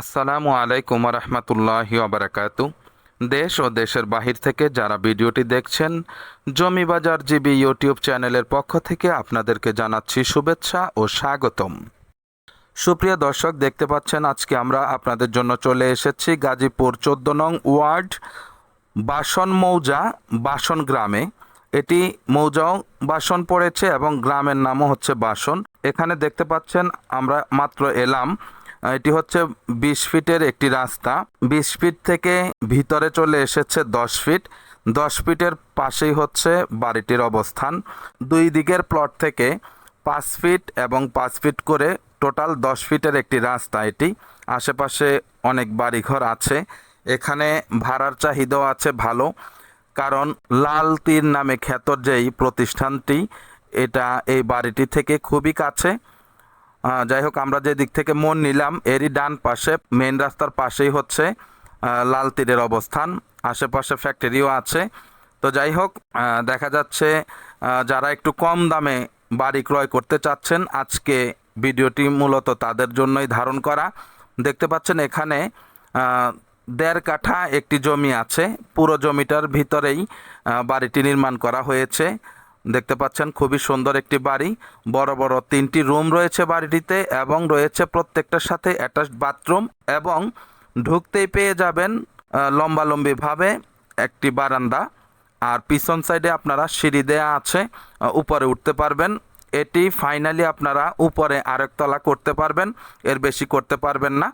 আসসালামু আলাইকুম রহমতুল্লাহি ওবরাকাতু। দেশ ও দেশের বাহির থেকে যারা ভিডিওটি দেখছেন জমি বাজার জিবি ইউটিউব চ্যানেলের পক্ষ থেকে আপনাদেরকে জানাচ্ছি শুভেচ্ছা ও স্বাগতম। সুপ্রিয় দর্শক, দেখতে পাচ্ছেন আজকে আমরা আপনাদের জন্য চলে এসেছি গাজীপুর চোদ্দ নং ওয়ার্ড, বাসন মৌজা, বাসন গ্রামে। এটি মৌজাও বাসন পড়েছে এবং গ্রামের নামও হচ্ছে বাসন। এখানে দেখতে পাচ্ছেন আমরা মাত্র এলাম। এটি হচ্ছে বিশ ফিটের একটি রাস্তা। বিশ ফিট থেকে ভিতরে চলে এসেছে দশ ফিট। দশ ফিটের পাশেই হচ্ছে বাড়িটির অবস্থান। দুই দিকের প্লট থেকে পাঁচ ফিট এবং পাঁচ ফিট করে টোটাল দশ ফিটের একটি রাস্তা এটি। আশেপাশে অনেক বাড়িঘর আছে। এখানে ভাড়ার চাহিদাও আছে ভালো। কারণ লাল তীর নামে খ্যাত যেই প্রতিষ্ঠানটি, এটা এই বাড়িটি থেকে খুবই কাছে। যাই হোক, আমরা যে দিক থেকে মন নিলাম, এরই ডান পাশে মেন রাস্তার পাশেই হচ্ছে লাল তীরের অবস্থান, আশেপাশে ফ্যাক্টরিও আছে। তো যাই হোক দেখা যাচ্ছে যারা একটু কম দামে বাড়ি ক্রয় করতে চাচ্ছেন, আজকে ভিডিওটি মূলত তাদের জন্যই ধারণ করা। দেখতে পাচ্ছেন এখানে দেড় কাঠা একটি জমি আছে, পুরো জমিটার ভিতরেই বাড়িটি নির্মাণ করা হয়েছে। দেখতে পাচ্ছেন খুবই সুন্দর একটি বাড়ি। বড় বড় তিনটি রুম রয়েছে বাড়িটিতে এবং রয়েছে প্রত্যেকটার সাথে অ্যাটাচ বাথরুম এবং ঢুকতেই পেয়ে যাবেন লম্বালম্বিভাবে একটি বারান্দা। আর পিছন সাইডে আপনারা সিঁড়ি দেয়া আছে উপরে উঠতে পারবেন। এটি ফাইনালি আপনারা উপরে আরেকতলা করতে পারবেন, এর বেশি করতে পারবেন না।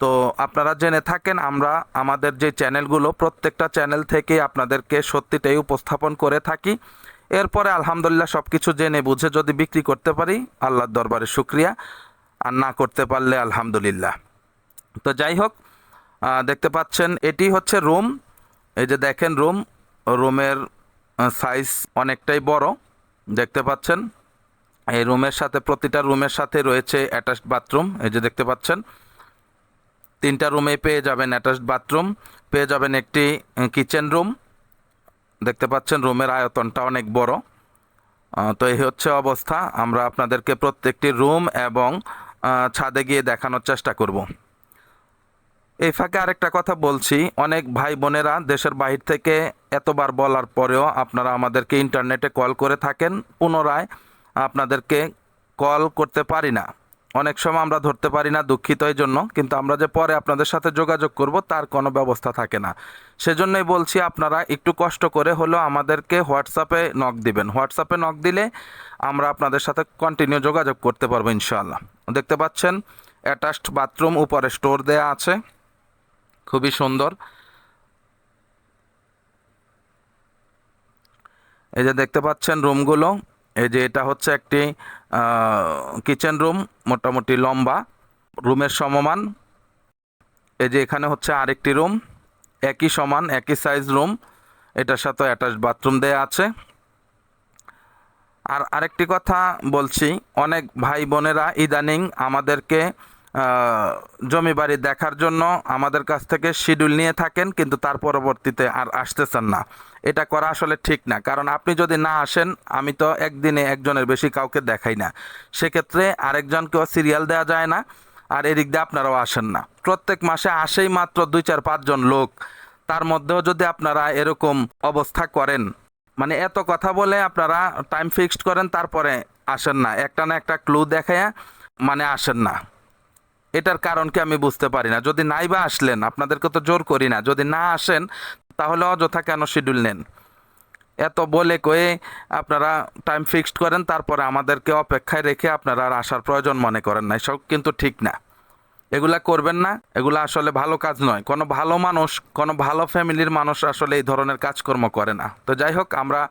তো আপনারা জেনে থাকেন, আমরা আমাদের যে চ্যানেলগুলো, প্রত্যেকটা চ্যানেল থেকে আপনাদেরকে সত্যিটাই উপস্থাপন করে থাকি। এরপরে আলহামদুলিল্লাহ সব কিছু জেনে বুঝে যদি বিক্রি করতে পারি, আল্লাহর দরবারে শুক্রিয়া। আর না করতে পারলে আলহামদুলিল্লাহ। তো যাই হোক দেখতে পাচ্ছেন, এটি হচ্ছে রুম। এই যে দেখেন রুম, রুমের সাইজ অনেকটাই বড়। দেখতে পাচ্ছেন, এই রুমের সাথে প্রতিটা রুমের সাথে রয়েছে অ্যাটাচড বাথরুম। এই যে দেখতে পাচ্ছেন, তিনটা রুমে পেয়ে যাবেন অ্যাটাচড বাথরুম। পেয়ে যাবেন একটি কিচেন রুম। দেখতে পাচ্ছেন, রুমের আয়তনটা অনেক বড়। তো এই হচ্ছে অবস্থা। আমরা আপনাদেরকে প্রত্যেকটি রুম এবং ছাদে গিয়ে দেখানোর চেষ্টা করব। এই ফাঁকে আরেকটা কথা বলছি। অনেক ভাই বোনেরা দেশের বাহির থেকে এতবার বলার পরেও আপনারা আমাদেরকে ইন্টারনেটে কল করে থাকেন। পুনরায় আপনাদেরকে কল করতে পারি না। অনেক সময় আমরা ধরতে পারি না দুঃখিত এই জন্য কিন্তু আমরা যে পরে আপনাদের সাথে যোগাযোগ করব, তার কোনো ব্যবস্থা থাকে না। সেজন্যই বলছি আপনারা একটু কষ্ট করে হলেও আমাদেরকে হোয়াটসঅ্যাপে নক দিবেন। হোয়াটসঅ্যাপে নক দিলে আমরা আপনাদের সাথে কন্টিনিউ যোগাযোগ করতে পারব ইনশাআল্লাহ। দেখতে পাচ্ছেন অ্যাটাচড বাথরুম উপরে স্টোর দেয়া আছে। খুবই সুন্দর। এই যে দেখতে পাচ্ছেন রুমগুলো এই যে এটা হচ্ছে একটি কিচেন রুম মোটামুটি লম্বা, রুমের সমমান। এই যে এখানে হচ্ছে আরেকটি রুম একই সমান, একই সাইজ রুম এটার সাথে অ্যাটাচ বাথরুম দেয়া আছে। আর আরেকটি কথা বলছি, অনেক ভাই বোনেরা ইদানিং আমাদেরকে জমি বাড়ি দেখার জন্য আমাদের কাছ থেকে শিডিউল নিয়ে থাকেন, কিন্তু তার পরবর্তীতে আর আসতেছেন না। এটা করা আসলে ঠিক না, কারণ আপনি যদি না আসেন, আমি তো একদিনে একজনের বেশি কাউকে দেখাই না। সেক্ষেত্রে আরেকজনকেও সিরিয়াল দেওয়া যায় না, আর এদিক দিয়ে আপনারাও আসেন না। প্রত্যেক মাসে আসেই মাত্র দুই চার পাঁচজন লোক। তার মধ্যেও যদি আপনারা এরকম অবস্থা করেন মানে এত কথা বলে আপনারা টাইম ফিক্সড করেন, তারপরে আসেন না। একটা না একটা ক্লু দেখায় মানে আসেন না। এটার কারণ কি আমি বুঝতে পারি না। যদি নাই বা আসলেন, আপনাদেরকে তো জোর করি না। যদি না আসেন, তাহলে অযথা কেন শিডিউল নেন? এত বলে কয়ে আপনারা টাইম ফিক্সড করেন, তারপরে আমাদেরকে অপেক্ষায় রেখে আপনারা আর আসার প্রয়োজন মনে করেন না। এসব কিন্তু ঠিক না। এগুলা করবেন না। এগুলা আসলে ভালো কাজ নয়। কোনো ভালো মানুষ, কোনো ভালো ফ্যামিলির মানুষ আসলে এই ধরনের কাজকর্ম করে না। তো যাই হোক, আমরা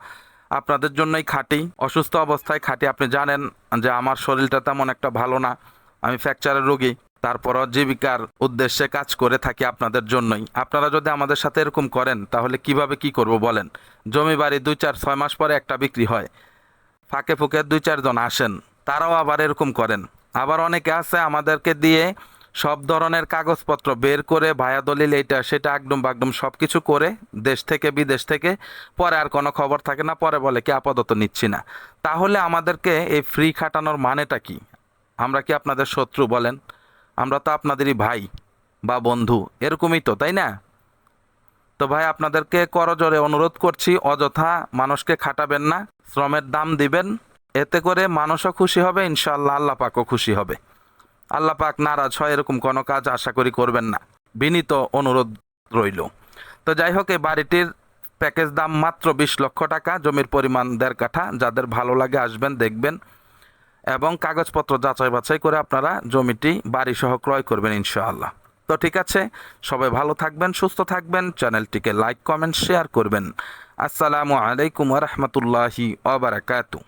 আপনাদের জন্যই খাটি, অসুস্থ অবস্থায় খাটি। আপনি জানেন যে আমার শরীরটা তেমন একটা ভালো না। আমি ফ্র্যাকচারের রোগী। তারপরও জীবিকার উদ্দেশ্যে কাজ করে থাকি আপনাদের জন্যই। আপনারা যদি আমাদের সাথে এরকম করেন, তাহলে কীভাবে কি করব বলেন? জমি বাড়ি দুই চার ছয় মাস পরে একটা বিক্রি হয়। ফাঁকে ফুঁকে দুই চারজন আসেন। তারাও আবার এরকম করেন। আবার অনেকে আছে আমাদেরকে দিয়ে সব ধরনের কাগজপত্র বের করে ভায়া দলিল এইটা সেটা একদম বাকদম সব কিছু করে দেশ থেকে বিদেশ থেকে, পরে আর কোনো খবর থাকে না, পরে বলে কি আপাতত নিচ্ছি না। তাহলে আমাদেরকে এই ফ্রি খাটানোর মানেটা কি? আমরা কি আপনাদের শত্রু বলেন? আমরা তো আপনাদেরই ভাই বা বন্ধু, এরকমই তো, তাই না? তো ভাই, আপনাদেরকে করজোরে অনুরোধ করছি, অযথা মানুষকে খাটাবেন না, শ্রমের দাম দিবেন, এতে করে মানুষও খুশি হবে ইনশাল্লাহ আল্লাহ পাকও খুশি হবে। আল্লাহ পাক নারাজ হয়, এরকম কোনো কাজ আশা করি করবেন না, বিনীত অনুরোধ রইল। তো যাই হোক, এই বাড়িটির প্যাকেজ দাম মাত্র বিশ লক্ষ টাকা, জমির পরিমাণ দেড় কাঠা, যাদের ভালো লাগে আসবেন, দেখবেন। এবং কাগজপত্র যাচাই বাছাই করে আপনারা জমিটি বাড়ি সহ ক্রয় করবেন ইনশাআল্লাহ। তো ঠিক আছে, সবাই ভালো থাকবেন, সুস্থ থাকবেন, চ্যানেলটিকে লাইক, কমেন্ট, শেয়ার করবেন। আসসালামু আলাইকুম রহমতুল্লাহি ওবরাকাতু